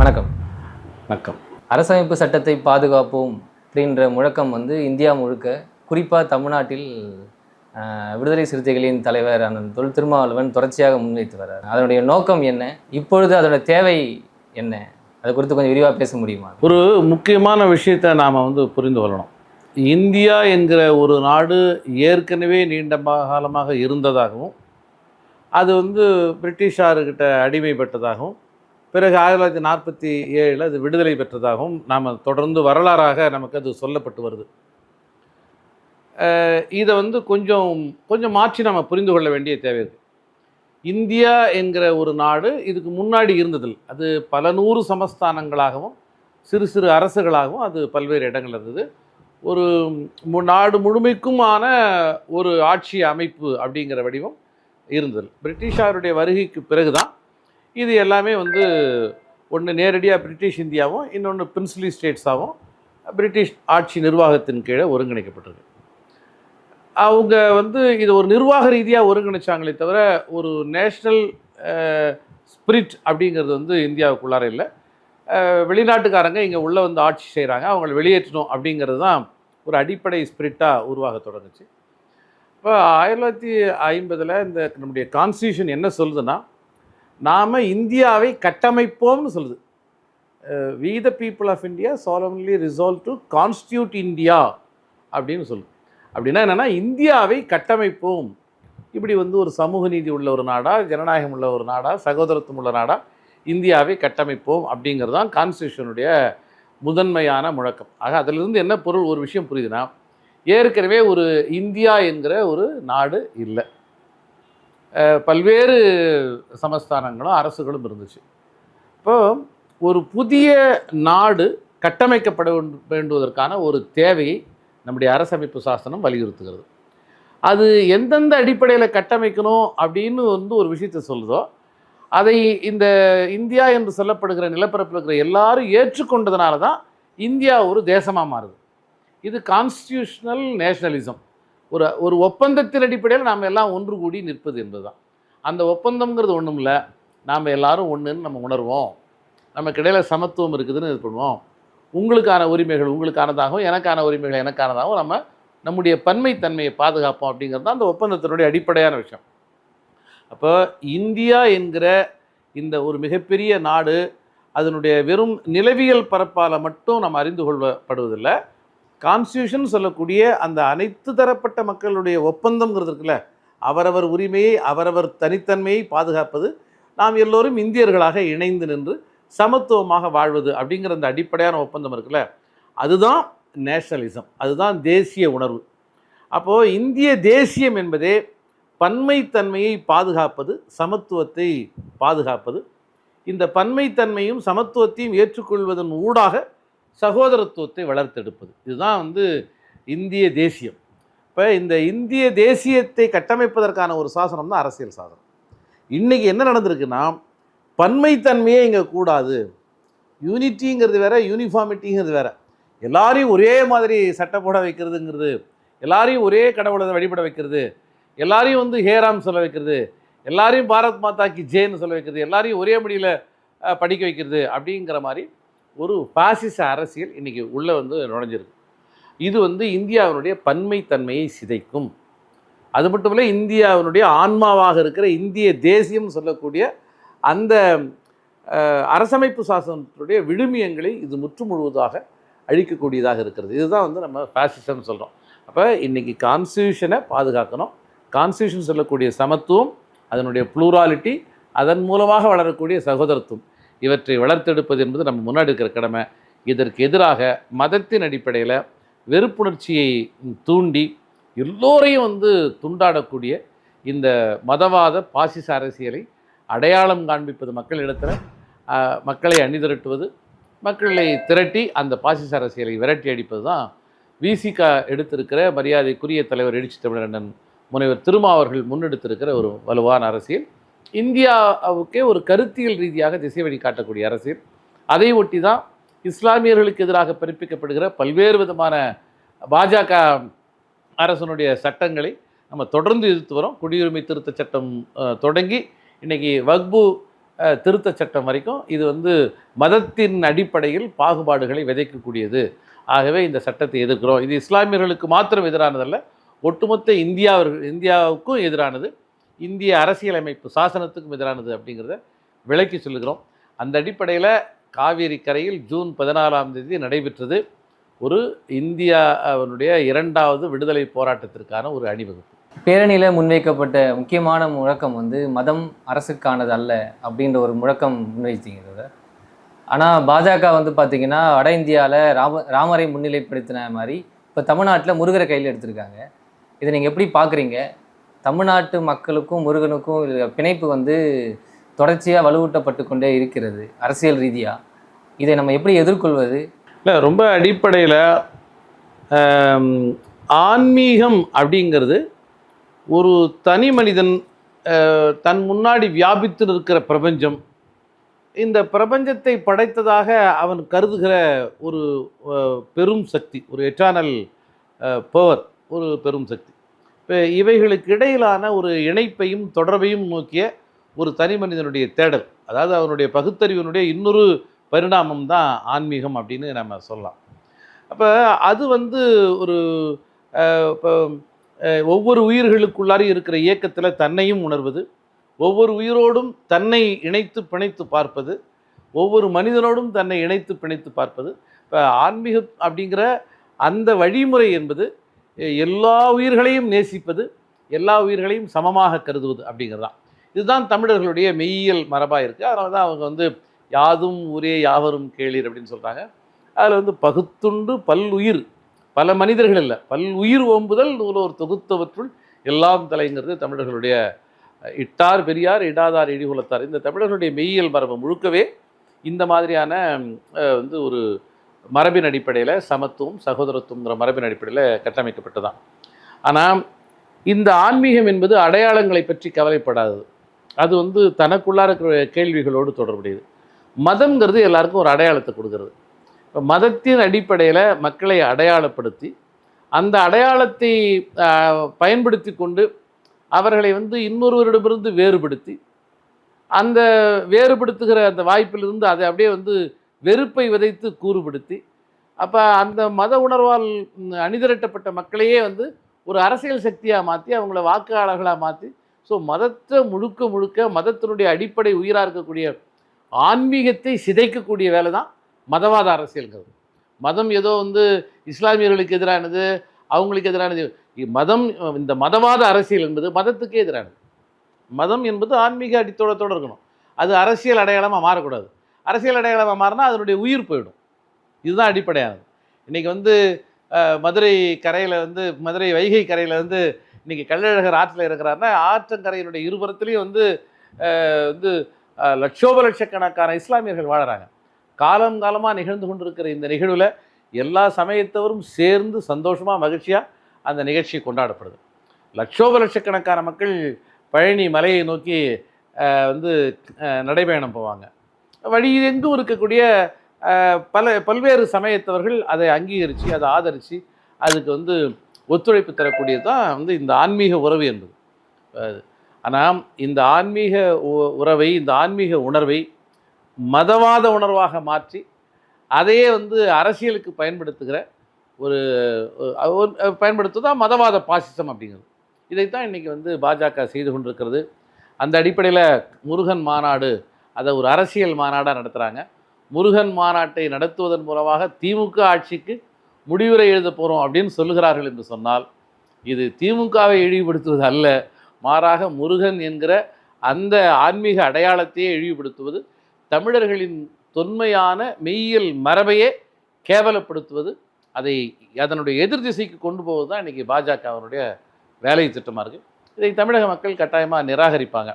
வணக்கம். வணக்கம். அரசமைப்பு சட்டத்தை பாதுகாப்போம் அப்படின்ற முழக்கம் வந்து இந்தியா முழுக்க குறிப்பாக தமிழ்நாட்டில் விடுதலை சிறுத்தைகளின் தலைவர் அந்த தொல் திருமாவளவன் தொடர்ச்சியாக முன்வைத்து வர்றார். அதனுடைய நோக்கம் என்ன? இப்பொழுது அதோட தேவை என்ன? அது குறித்து கொஞ்சம் விரிவாக பேச முடியுமா? ஒரு முக்கியமான விஷயத்தை நாம் வந்து புரிந்து கொள்ளணும். இந்தியா என்கிற ஒரு நாடு ஏற்கனவே நீண்ட காலமாக இருந்ததாகவும் அது வந்து பிரிட்டிஷாருக்கிட்ட அடிமைப்பட்டதாகவும் பிறகு ஆயிரத்தி தொள்ளாயிரத்தி நாற்பத்தி ஏழில் அது விடுதலை பெற்றதாகவும் நாம் தொடர்ந்து வரலாறாக நமக்கு அது சொல்லப்பட்டு வருது. இதை வந்து கொஞ்சம் கொஞ்சம் மாற்றி நம்ம புரிந்து கொள்ள வேண்டிய தேவை இருக்குது இந்தியா என்கிற ஒரு நாடு இதுக்கு முன்னாடி இருந்ததில் அது பல நூறு சமஸ்தானங்களாகவும் சிறு சிறு அரசுகளாகவும் அது பல்வேறு இடங்கள் இருந்தது. ஒரு மு- நாடு முழுமைக்குமான ஒரு ஆட்சி அமைப்பு அப்படிங்கிற வடிவம் இருந்தது. பிரிட்டிஷாருடைய வருகைக்கு பிறகுதான் இது எல்லாமே வந்து ஒன்று நேரடியாக பிரிட்டிஷ் இந்தியாவும் இன்னொன்று பிரின்ஸ்லி ஸ்டேட்ஸாகவும் பிரிட்டிஷ் ஆட்சி நிர்வாகத்தின் கீழே ஒருங்கிணைக்கப்பட்டிருக்கு. அவங்க வந்து இது ஒரு நிர்வாக ரீதியாக ஒருங்கிணைச்சாங்களே தவிர ஒரு நேஷ்னல் ஸ்பிரிட் அப்படிங்கிறது வந்து இந்தியாவுக்குள்ளார இல்லை. வெளிநாட்டுக்காரங்க இங்கே உள்ளே வந்து ஆட்சி செய்கிறாங்க அவங்களை வெளியேற்றணும் அப்படிங்கிறது தான் ஒரு அடிப்படை ஸ்பிரிட்டாக உருவாக தொடங்குச்சு. இப்போ ஆயிரத்தி தொள்ளாயிரத்தி ஐம்பதில் இந்த நம்முடைய கான்ஸ்டியூஷன் என்ன சொல்லுதுன்னா நாம் இந்தியாவை கட்டமைப்போம்னு சொல்லுது. We the people of India solemnly resolve to constitute India அப்படின்னு சொல்லுது. அப்படின்னா என்னென்னா இந்தியாவை கட்டமைப்போம். இப்படி வந்து ஒரு சமூக நீதி உள்ள ஒரு நாடா ஜனநாயகம் உள்ள ஒரு நாடா சகோதரத்துவம் உள்ள நாடா இந்தியாவை கட்டமைப்போம் அப்படிங்கிறது தான் கான்ஸ்டியூஷனுடைய முதன்மையான முழக்கம். ஆக அதிலிருந்து என்ன பொருள் ஒரு விஷயம் புரியுதுன்னா ஏற்கனவே ஒரு இந்தியா என்கிற ஒரு நாடு இல்லை. பல்வேறு சமஸ்தானங்களும் அரசுகளும் இருந்துச்சு. இப்போ ஒரு புதிய நாடு கட்டமைக்கப்பட வேண்டுவதற்கான ஒரு தேவையை நம்முடைய அரசமைப்பு சாசனம் வலியுறுத்துகிறது. அது எந்தெந்த அடிப்படையில் கட்டமைக்கணும் அப்படின்னு வந்து ஒரு விஷயத்தை சொல்லுதோ அதை இந்த இந்தியா என்று சொல்லப்படுகிற நிலப்பரப்பில் இருக்கிற எல்லாரும் ஏற்றுக்கொண்டதுனால தான் இந்தியா ஒரு தேசமாக மாறுது. இது கான்ஸ்டியூஷனல் நேஷனலிசம் ஒரு ஒரு ஒப்பந்தத்தின் அடிப்படையில் நாம் எல்லாம் ஒன்று கூடி நிற்பது என்பதுதான். அந்த ஒப்பந்தம்ங்கிறது ஒன்றும் இல்லை. நாம் எல்லாரும் ஒன்றுன்னு நம்ம உணர்வோம். நமக்கு இடையில் சமத்துவம் இருக்குதுன்னு இது பண்ணுவோம். உங்களுக்கான உரிமைகள் உங்களுக்கானதாகவும் எனக்கான உரிமைகள் எனக்கானதாகவும் நம்ம நம்முடைய பன்மைத்தன்மையை பாதுகாப்போம் அப்படிங்கிறது தான் அந்த ஒப்பந்தத்தினுடைய அடிப்படையான விஷயம். அப்போ இந்தியா என்கிற இந்த ஒரு மிகப்பெரிய நாடு அதனுடைய வெறும் நிலவியல் பரப்பால் மட்டும் நம்ம அறிந்து கொள்ளப்படுவதில்லை. கான்ஸ்டியூஷன் சொல்லக்கூடிய அந்த அனைத்து தரப்பட்ட மக்களுடைய ஒப்பந்தம்ங்கிறது இருக்குல்ல அவரவர் உரிமையை அவரவர் தனித்தன்மையை பாதுகாப்பது நாம் எல்லோரும் இந்தியர்களாக இணைந்து நின்று சமத்துவமாக வாழ்வது அப்படிங்கிற அந்த அடிப்படையான ஒப்பந்தம் இருக்குல்ல அதுதான் நேஷனலிசம் அதுதான் தேசிய உணர்வு. அப்போது இந்திய தேசியம் என்பதே பன்மைத்தன்மையை பாதுகாப்பது சமத்துவத்தை பாதுகாப்பது. இந்த பன்மைத்தன்மையும் சமத்துவத்தையும் ஏற்றுக்கொள்வதன் ஊடாக சகோதரத்துவத்தை வளர்த்தெடுப்பது. இதுதான் வந்து இந்திய தேசியம். இப்போ இந்த இந்திய தேசியத்தை கட்டமைப்பதற்கான ஒரு சாசனம் தான் அரசியல் சாசனம். இன்றைக்கி என்ன நடந்திருக்குன்னா பன்மைத்தன்மையே இங்கே கூடாது. யூனிட்டிங்கிறது வேற யூனிஃபார்மிட்டிங்கிறது வேற. எல்லாரையும் ஒரே மாதிரி சட்டை போட வைக்கிறதுங்கிறது எல்லாரையும் ஒரே கடவுளை வழிபட வைக்கிறது எல்லாரையும் வந்து ஹேராம் சொல்ல வைக்கிறது எல்லாரையும் பாரத் மாதா கி ஜேன்னு சொல்ல வைக்கிறது எல்லாரையும் ஒரே மொழியில் படிக்க வைக்கிறது அப்படிங்கிற மாதிரி ஒரு பாசிச அரசியல் இன்றைக்கி உள்ளே வந்து நுழைஞ்சிருக்கு. இது வந்து இந்தியாவினுடைய பன்மைத்தன்மையை சிதைக்கும். அது மட்டும் இல்லை இந்தியாவினுடைய ஆன்மாவாக இருக்கிற இந்திய தேசியம் சொல்லக்கூடிய அந்த அரசமைப்பு சாசனத்துடைய விழுமியங்களை இது முற்று முழுவதாக அழிக்கக்கூடியதாக இருக்கிறது. இதுதான் வந்து நம்ம ஃபேசிசம் சொல்கிறோம் அப்போ இன்றைக்கி கான்ஸ்டியூஷனை பாதுகாக்கணும். கான்ஸ்டியூஷன் சொல்லக்கூடிய சமத்துவம் அதனுடைய ப்ளூராலிட்டி அதன் மூலமாக வளரக்கூடிய சகோதரத்துவம். இவற்றை வளர்த்தெடுப்பது என்பது நம்ம முன்னாடி இருக்கிற கடமை. இதற்கு எதிராக மதத்தின் அடிப்படையில் வெறுப்புணர்ச்சியை தூண்டி எல்லோரையும் வந்து துண்டாடக்கூடிய இந்த மதவாத பாசிச அரசியலை அடையாளம் காண்பிப்பது மக்களிடத்தில் ஆஹ், மக்களை அணிதிரட்டுவது மக்களை திரட்டி அந்த பாசிச அரசியலை விரட்டி அடிப்பது தான் விசிகா எடுத்திருக்கிற மரியாதைக்குரிய தலைவர் எழுச்சி தமிழண்ணன் முனைவர் திருமா அவர்கள் முன்னெடுத்திருக்கிற ஒரு வலுவான அரசியல். இந்தியாவுக்கே ஒரு கருத்தியல் ரீதியாக திசை வழி காட்டக்கூடிய அரசியல். அதை ஒட்டி தான் இஸ்லாமியர்களுக்கு எதிராக பிறப்பிக்கப்படுகிற பல்வேறு விதமான பாஜக அரசனுடைய சட்டங்களை நம்ம தொடர்ந்து எதிர்த்து வரோம். குடியுரிமை திருத்த சட்டம் தொடங்கி இன்னைக்கு வக்பு திருத்த சட்டம் வரைக்கும் இது வந்து மதத்தின் அடிப்படையில் பாகுபாடுகளை விதைக்கக்கூடியது. ஆகவே இந்த சட்டத்தை எதிர்க்கிறோம். இது இஸ்லாமியர்களுக்கு மாத்திரம் எதிரானதல்ல ஒட்டுமொத்த இந்தியாவர்கள் இந்தியாவுக்கும் எதிரானது. இந்திய அரசியலமைப்பு சாசனத்துக்கும் எதிரானது அப்படிங்கிறத விளக்கி சொல்லுகிறோம். அந்த அடிப்படையில் காவேரி கரையில் ஜூன் பதினாலாம் தேதி நடைபெற்றது. ஒரு இந்தியாவினுடைய இரண்டாவது விடுதலை போராட்டத்திற்கான ஒரு அணிவகுப்பு. பேரணியில் முன்வைக்கப்பட்ட முக்கியமான முழக்கம் வந்து மதம் அரசுக்கானது அல்ல அப்படின்ற ஒரு முழக்கம் முன்வைத்தீங்க ஆனால் பாஜக வந்து பார்த்திங்கன்னா வட இந்தியாவில் ராம ராமரை முன்னிலைப்படுத்தின மாதிரி இப்போ தமிழ்நாட்டில் முருகரை கையில் எடுத்திருக்காங்க. இதை நீங்கள் எப்படி பார்க்குறீங்க தமிழ்நாட்டு மக்களுக்கும் முருகனுக்கும் பிணைப்பு வந்து தொடர்ச்சியாக வலுவூட்டப்பட்டு கொண்டே இருக்கிறது அரசியல் ரீதியாக இதை நம்ம எப்படி எதிர்கொள்வது? இல்லை ரொம்ப அடிப்படையில் ஆன்மீகம் அப்படிங்கிறது ஒரு தனி மனிதன் தன் முன்னாடி வியாபித்து இருக்கிற பிரபஞ்சம். இந்த பிரபஞ்சத்தை படைத்ததாக அவன் கருதுகிற ஒரு பெரும் சக்தி ஒரு எட்டானல் பவர் ஒரு பெரும் சக்தி. இவைகளுக்கு இடையிலான ஒரு இணைப்பையும் தொடர்பையும் நோக்கிய ஒரு தனி மனிதனுடைய தேடல். அதாவது அவனுடைய பகுத்தறிவினுடைய இன்னொரு பரிணாமம் தான் ஆன்மீகம் அப்படின்னு நம்ம சொல்லலாம். அப்போ அது வந்து ஒரு இப்போ ஒவ்வொரு உயிர்களுக்குள்ளாரையும் இருக்கிற இயக்கத்தில் தன்னையும் உணர்வது ஒவ்வொரு உயிரோடும் தன்னை இணைத்து பிணைத்து பார்ப்பது ஒவ்வொரு மனிதனோடும் தன்னை இணைத்து பிணைத்து பார்ப்பது இப்போ ஆன்மீகம் அப்படிங்கிற அந்த வழிமுறை என்பது எல்லா உயிர்களையும் நேசிப்பது எல்லா உயிர்களையும் சமமாக கருதுவது அப்படிங்கிறது தான். இதுதான் தமிழர்களுடைய மெய்யியல் மரபாக இருக்குது அதனால தான் அவங்க வந்து யாதும் ஊரே யாவரும் கேளீர் அப்படின்னு சொல்கிறாங்க அதில் வந்து பகுத்துண்டு பல்லுயிர் பல மனிதர்கள் இல்லை. பல்லுயிர் ஓம்புதல் நூலோர் தொகுத்தவற்றுள் எல்லாம் தலைங்கிறது தமிழர்களுடைய இட்டார் பெரியார் இடாதார் இடிகுலத்தார். இந்த தமிழர்களுடைய மெய்யியல் மரபு முழுக்கவே இந்த மாதிரியான வந்து ஒரு மரபின் அடிப்படையில் சமத்துவம் சகோதரத்துவங்கிற மரபின் அடிப்படையில் கட்டமைக்கப்பட்டதான். ஆனால் இந்த ஆன்மீகம் என்பது அடையாளங்களை பற்றி கவலைப்படாதது. அது வந்து தனக்குள்ளார இருக்கிற கேள்விகளோடு தொடர்புடையது. மதம்ங்கிறது எல்லாருக்கும் ஒரு அடையாளத்தை கொடுக்கறது. இப்போ மதத்தின் அடிப்படையில் மக்களை அடையாளப்படுத்தி அந்த அடையாளத்தை பயன்படுத்தி கொண்டு அவர்களை வந்து இன்னொருவரிடமிருந்து வேறுபடுத்தி அந்த வேறுபடுத்துகிற அந்த வாய்ப்பிலிருந்து அதை அப்படியே வந்து வெறுப்பை விதைத்து கூறுபடுத்தி அப்போ அந்த மத உணர்வால் அணிதிரட்டப்பட்ட மக்களையே வந்து ஒரு அரசியல் சக்தியாக மாற்றி அவங்கள வாக்காளர்களாக மாற்றி ஸோ மதத்தை முழுக்க முழுக்க மதத்தினுடைய அடிப்படை உயிராக இருக்கக்கூடிய ஆன்மீகத்தை சிதைக்கக்கூடிய வேலை தான் மதவாத அரசியல்ங்கிறது மதம் ஏதோ வந்து இஸ்லாமியர்களுக்கு எதிரானது அவங்களுக்கு எதிரானது. மதம் இந்த மதவாத அரசியல் என்பது மதத்துக்கே எதிரானது. மதம் என்பது ஆன்மீக அடித்தோடத்தோடு இருக்கணும். அது அரசியல் அடையாளமாக மாறக்கூடாது. அரசியல் அடையாளமாக மாறினா அதனுடைய உயிர் போயிடும். இதுதான் அடிப்படையானது. இன்றைக்கி வந்து மதுரை கரையில் வந்து மதுரை வைகை கரையில் வந்து இன்றைக்கி கள்ளழகர் ஆற்றில் இருக்கிறாருன்னா ஆற்றங்கரையினுடைய இருபுறத்துலேயும் வந்து வந்து லட்சோப லட்சக்கணக்கான இஸ்லாமியர்கள் வாழறாங்க. காலம் காலமாக நிகழ்ந்து கொண்டிருக்கிற இந்த நிகழ்வில் எல்லா சமயத்தவரும் சேர்ந்து சந்தோஷமாக மகிழ்ச்சியாக அந்த நிகழ்ச்சி கொண்டாடப்படுது. லட்சோப லட்சக்கணக்கான மக்கள் பழனி மலையை நோக்கி வந்து நடைபயணம் போவாங்க. வழியிலெங்கும் இருக்கக்கூடிய பல பல்வேறு சமயத்தவர்கள் அதை அங்கீகரித்து அதை ஆதரித்து அதுக்கு வந்து ஒத்துழைப்பு தரக்கூடியது தான் வந்து இந்த ஆன்மீக உறவு என்பது. ஆனால் இந்த ஆன்மீக உ- உறவை இந்த ஆன்மீக உணர்வை மதவாத உணர்வாக மாற்றி அதையே வந்து அரசியலுக்கு பயன்படுத்துகிற ஒரு ஒரு- ஒரு பயன்படுத்துதான் மதவாத பாசிசம் அப்படிங்கிறது. இதைத்தான் இன்றைக்கி வந்து பாஜக செய்து கொண்டிருக்கிறது. அந்த அடிப்படையில் முருகன் மாநாடு அதை ஒரு அரசியல் மாநாடாக நடத்துகிறாங்க முருகன் மாநாட்டை நடத்துவதன் மூலமாக திமுக ஆட்சிக்கு முடிவுரை எழுத போகிறோம் அப்படின்னு சொல்லுகிறார்கள் என்று சொன்னால் இது திமுகவை இழிவுபடுத்துவது அல்ல. மாறாக முருகன் என்கிற அந்த ஆன்மீக அடையாளத்தையே இழிவுபடுத்துவது தமிழர்களின் தொன்மையான மெய்யியல் மரபையே கேவலப்படுத்துவது அதை அதனுடைய எதிர் திசைக்கு கொண்டு போவது தான் இன்றைக்கி பாஜகவினுடைய வேலை திட்டமாக இருக்குது இதை தமிழக மக்கள் கட்டாயமாக நிராகரிப்பாங்க.